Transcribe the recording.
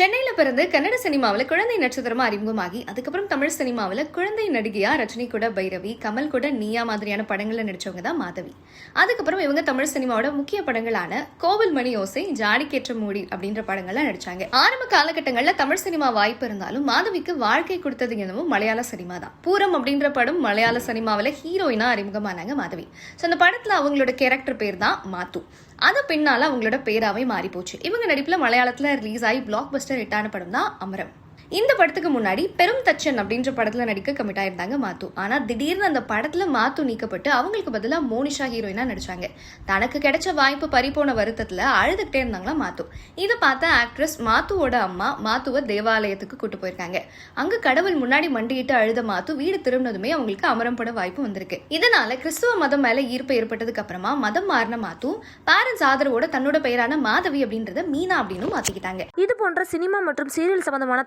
சென்னையில் பிறந்து கன்னட சினிமாவில் குழந்தை நட்சத்திரமா அறிமுகமாகி அதுக்கப்புறம் தமிழ் சினிமாவில் குழந்தை நடிகையா ரஜினி கூட பைரவி கமல் கூட நீயா மாதிரியான படங்களில் நடித்தவங்க தான் மாதவி. அதுக்கப்புறம் இவங்க தமிழ் சினிமாவோட முக்கிய படங்களான கோவில் மணி ஓசை ஜாடிக்கேற்ற மூடி அப்படின்ற படங்கள்லாம் நடித்தாங்க ஆரம்ப காலகட்டங்களில் தமிழ் சினிமா வாய்ப்பு இருந்தாலும் மாதவிக்கு வாழ்க்கை கொடுத்தது என்னவோ மலையாள சினிமா தான். பூரம் அப்படின்ற படம் மலையாள சினிமாவில் ஹீரோயினா அறிமுகமானாங்க மாதவி. ஸோ அந்த படத்தில் அவங்களோட கேரக்டர் பேர் தான் மாத்து. அது பின்னால் அவங்களோட பேராவே மாறி போச்சு இவங்க நடிப்பில் மலையாளத்தில் ரிலீஸ் ஆகி பிளாக் பஸ்டர் ஹிட்டான படம் தான் அமரம். இந்த படத்துக்கு முன்னாடி பெரும் தச்சன் அப்படின்ற படத்துல நடிக்க கமிட் ஆயிருந்தாங்க மாத்து. ஆனா திடீர்னு அந்த படத்துல மாத்து நீக்கப்பட்டு அவங்களுக்கு பதிலாக மோனிஷா ஹீரோயினா நடிச்சாங்க. தனக்கு கிடைச்ச வாய்ப்பு பறிபோன வருத்தத்துல அழுதுகிட்டே இருந்தாங்களா மாத்து. இதை பார்த்த ஆக்ட்ரஸ் மாத்துவோட அம்மா மாத்துவ தேவாலயத்துக்கு கூட்டு போயிருக்காங்க. அங்கே கடவுள் முன்னாடி மண்டியிட்டு அழுத மாத்து வீடு திரும்பினதுமே அவங்களுக்கு அமரம் பட வாய்ப்பு வந்திருக்கு. இதனால கிறிஸ்துவ மதம் மேல ஈர்ப்பு ஏற்பட்டதுக்கு அப்புறமா மதம் மாறின மாத்து பேரண்ட்ஸ் ஆதரவோட தன்னோட பெயரான மாதவி அப்படின்றத மீனா அப்படின்னு மாத்திக்கிட்டாங்க. இது போன்ற சினிமா மற்றும் சீரியல் சம்பந்தமான